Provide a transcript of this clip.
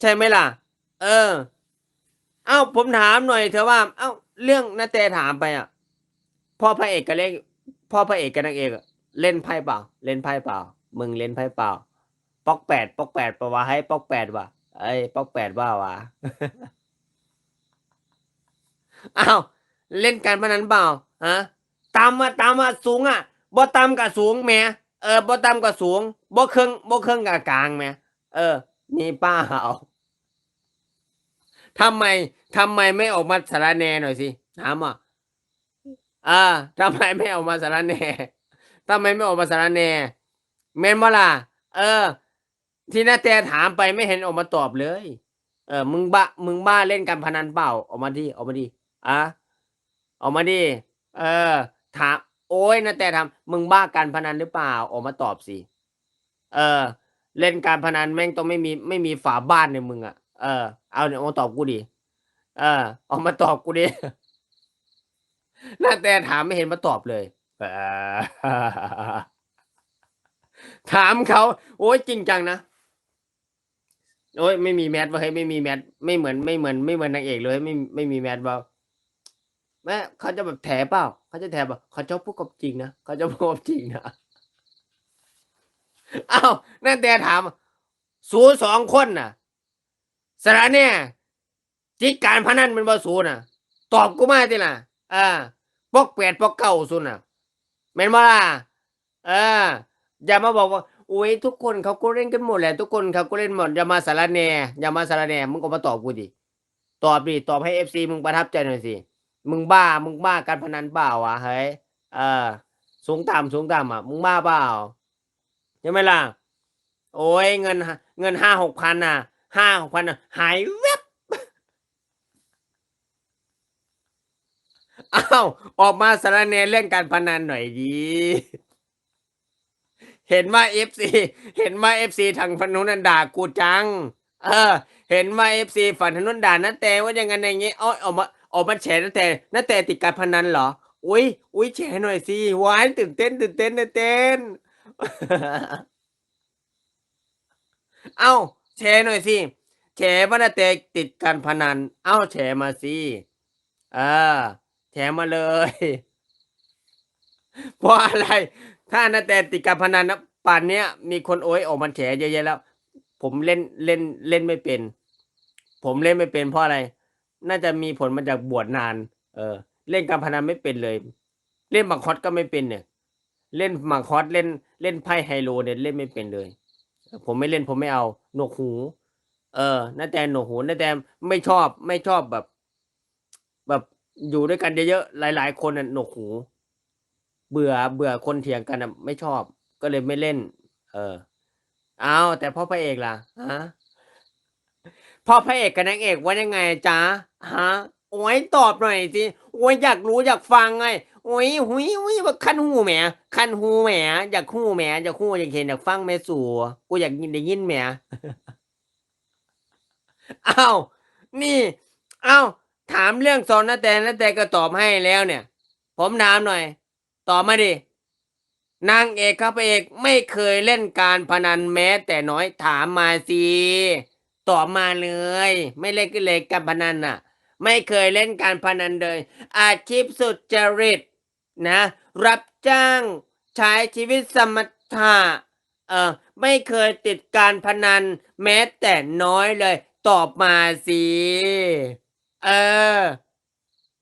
ใช่ไหมล่ะ เออ เอ้าผมถามหน่อยเถอว่า เอ้า เรื่องนาแต่ถามไปอะพ่อพระเอกกับเล่นพ่อพระเอกกับนางเอกเล่นไพ่เปล่า เล่นไพ่เปล่า มึงเล่นไพ่เปล่า ป๊อกแปดป๊อกแปดปะวะให้ป๊อกแปดวะไอ้ยป๊อกแปดว่าวะอ้าวเล่นการพนันเปล่าฮะตามมาตามมาสูงอะบ่ตามกับสูงแม่เออบ่ตามกับสูงบ่เครื่องบ่เครื่องกับกลางแม่เออมีเป้า ทำไมทำไมไม่ออกมาสารแหนหน่อยสิถามอะอ่าทำไมไม่ออกมาสารแหนทำไมไม่ออกมาสารแหนแม่นบ่ล่ะ เออ ที่นาแต่ถามไปไม่เห็นออกมาตอบเลย เออ มึงบ้ามึงบ้าเล่นการพนันเปล่า ออกมาดิออกมาดิอะออกมาดิเออ ถาม โอ้ยนะแต่ทำมึงบ้าการพนันหรือเปล่า ออกมาตอบสิเออ เล่นการพนันแม่งต้องไม่มีไม่มีฝาบ้านในมึงอะ เออ เอาเนี่ยมาตอบกูดิเออออกมาตอบกูดิน่าแต่ถามไม่เห็นมาตอบเลยถามเขาโอ้ยจริงจังนะโอ้ยไม่มีแมสว่าเฮ้ยไม่มีแมสไม่เหมือนไม่เหมือนไม่เหมือนนางเอกเลยไม่ไม่มีแมสว่าแม่เขาจะแบบแถเปล่าเขาจะแถเปล่าเขาจะพูดกับจริงนะเขาจะพูดกับจริงนะอ้าวนั่นแต่ถาม สูสองคนน่ะ สระเนี่ยจิตการพนันมันบ่สูน่ะ ตอบกูมาสิล่ะอ่าปอกแปดปอกเก้าสุน่ะแม่นบ่ล่ะเอออย่ามาบอกว่าโอ้ยทุกคนเขาก็เล่นกันหมดแหละทุกคนเขาก็เล่นหมดอย่ามาสารแหนอย่ามาสารแหนมึงก็มาตอบกูดิตอบดิตอบให้เอฟซีมึงประทับใจหน่อยสิมึงบ้ามึงบ้าการพนันเปล่าวะเฮ้ยเออสูงต่ำสูงต่ำอะมึงบ้าเปล่าใช่ไหมล่ะโอ้ยเงินเงินห้าหกพันน่ะ ห้าหกพันน่ะหายแวบอ้าวออกมาสารแหนเรื่องการพนันหน่อยดีเห็นว่าเอฟซีเห็นว่าเอฟซีทางพนุนันด่ากูจัง เออ เห็นว่าเอฟซีฝั่งทางนุนด่านั่นแต่ว่าอย่างนั้นอย่างงี้อ้อยออกมาออกมาแฉนั่นแต่นั่นแต่ติดการพนันเหรอ อุ้ยอุ้ยแฉหน่อยสิหวานตื่นเต้นตื่นเต้นตื่นเต้น เอ้า แชร์หน่อยสิแชร์ว่านาเตติดการพนัน เอ้าแชร์มาสิเออแชร์มาเลยเพราะอะไร ถ้านาแต่ติดการพนันนะป่านเนี้ยมีคนโอ้ยออกมาแฉเยอะแยะแล้ว ผมเล่นเล่นเล่นไม่เป็น ผมเล่นไม่เป็นเพราะอะไร น่าจะมีผลมาจากบวชนาน เออ เล่นการพนันไม่เป็นเลย เล่นบังคอสก็ไม่เป็นเนี่ย เล่นบังคอสเล่นเล่นไพ่ไฮโลเนี่ยเล่นไม่เป็นเลย ผมไม่เล่นผมไม่เอา หนวกหู เออน้าแต่หนวกหูน้าแต่ไม่ชอบไม่ชอบแบบ แบบอยู่ด้วยกันเยอะๆหลาย ๆ คนน่ะหนวกหู เบื่อเบื่อคนเถียงกันอะไม่ชอบ ก็เลยไม่เล่น เออ เอาแต่พ่อพระเอกล่ะฮะพ่อพระเอกกับนางเอกว่ายังไงจ๊ะฮะโอ้ยตอบหน่อยสิโอ้ยอยากรู้อยากฟังไง โอ้ยหุยหุยว่าคันหูแหมคันหูแหมอยากหูแหมอยากหูอยากเห็นอยากฟังแม่สู่กูอยากยินได้ยินแหมอ้าวนี่อ้าวถามเรื่องสอนนะแต่นะแต่ก็ตอบให้แล้วเนี่ย ผมถามหน่อย ตอบมาดินางเอกครับเอกไม่เคยเล่นการพนันแม้ แต่น้อยถามมาสิตอบมาเลย ไม่เล่นก็เลยการพนันน่ะ ไม่เคยเล่นการพนันเลย อาชีพสุจริต นะ รับจ้างใช้ชีวิตสมถะเออไม่เคยติดการพนันแม้แต่น้อยเลย ตอบมาสิ เออ